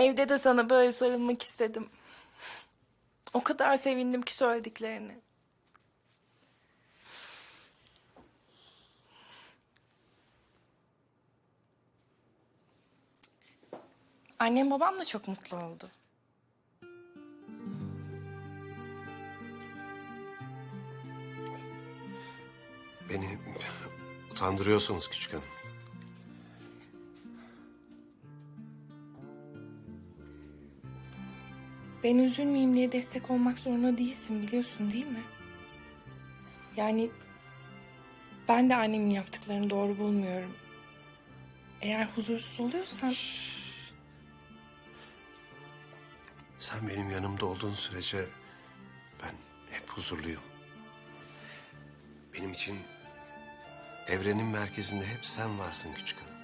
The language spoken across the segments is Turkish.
Evde de sana böyle sarılmak istedim. O kadar sevindim ki söylediklerini. Annem babam da çok mutlu oldu. Beni utandırıyorsunuz küçük hanım. Ben üzülmeyeyim diye destek olmak zorunda değilsin biliyorsun değil mi? Yani ben de annemin yaptıklarını doğru bulmuyorum. Eğer huzursuz oluyorsan Sen benim yanımda olduğun sürece ben hep huzurluyum. Benim için evrenin merkezinde hep sen varsın küçük hanım.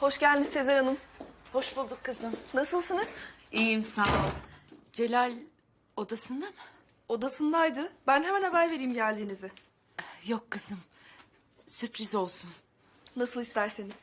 Hoş geldiniz Sezer Hanım. Hoş bulduk kızım. Nasılsınız? İyiyim sağ ol. Celal odasında mı? Odasındaydı. Ben hemen haber vereyim geldiğinizi. Yok kızım. Sürpriz olsun. Nasıl isterseniz.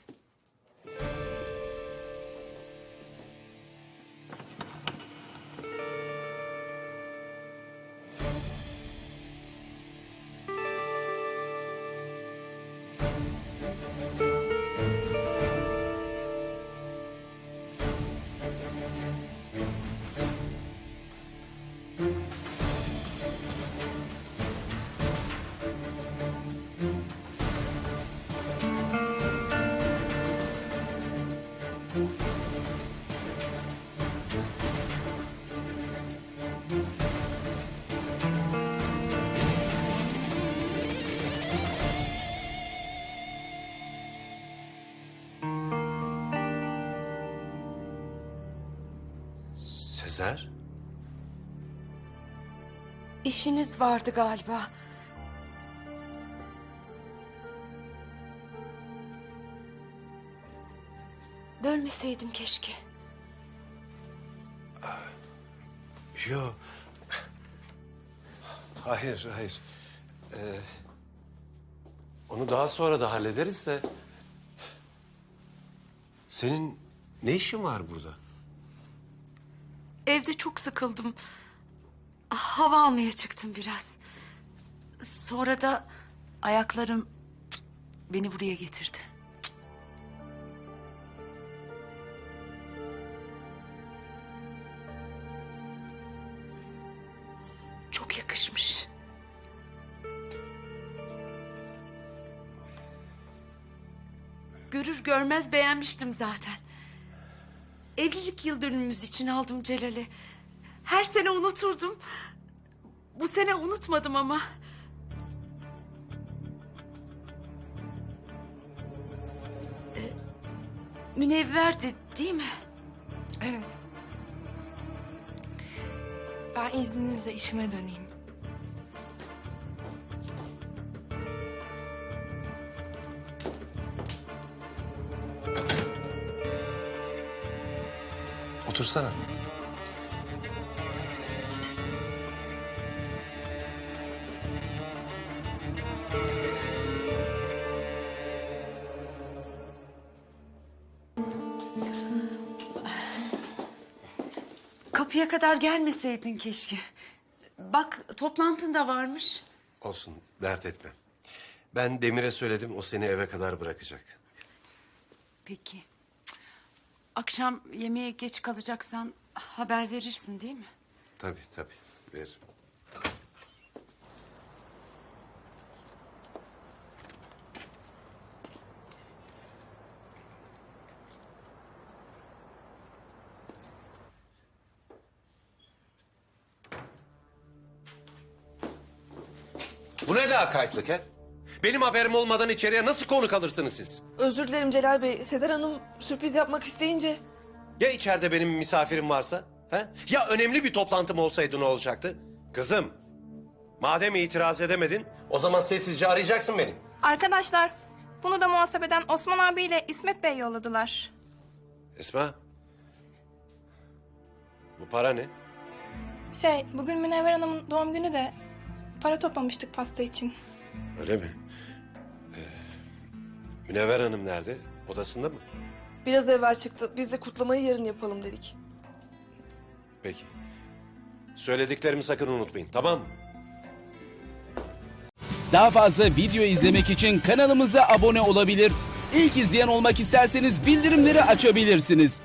Sezer? İşiniz vardı galiba. Bölmeseydim keşke. Yo. Hayır, hayır. Ee, onu daha sonra da hallederiz de... Senin ne işin var burada? Evde çok sıkıldım. Hava almaya çıktım biraz. Sonra da ayaklarım beni buraya getirdi. Çok yakışmış. Görür görmez beğenmiştim zaten. Evlilik yıl dönümümüz için aldım Celal'i. Her sene unuturdum. Bu sene unutmadım ama. Ee, Münevverdi değil mi? evet. Ben izninizle işime döneyim. Otursana. Kapıya kadar gelmeseydin keşke. Bak toplantın da varmış. Olsun, dert etme. Ben Demir'e söyledim, o seni eve kadar bırakacak. Peki. Akşam yemeğe geç kalacaksan haber verirsin değil mi? Tabii, tabii. Veririm. Bu ne lakaytlık he? Benim haberim olmadan içeriye nasıl konuk alırsınız siz? Özür dilerim Celal Bey. Sezer Hanım sürpriz yapmak isteyince... Ya içeride benim misafirim varsa? He? Ya önemli bir toplantım olsaydı ne olacaktı? Kızım, madem itiraz edemedin, o zaman sessizce arayacaksın beni. Arkadaşlar, bunu da muhasebeden Osman abiyle İsmet Bey yolladılar. Esma, bu para ne? Şey, bugün Münevver Hanım'ın doğum günü de para toplamıştık pasta için. Öyle mi? Ee, Münevver Hanım nerede? Odasında mı? Biraz evvel çıktı. Biz de kutlamayı yarın yapalım dedik. Peki. Söylediklerimi sakın unutmayın tamam mı? Daha fazla video izlemek için kanalımıza abone olabilir. İlk izleyen olmak isterseniz bildirimleri açabilirsiniz.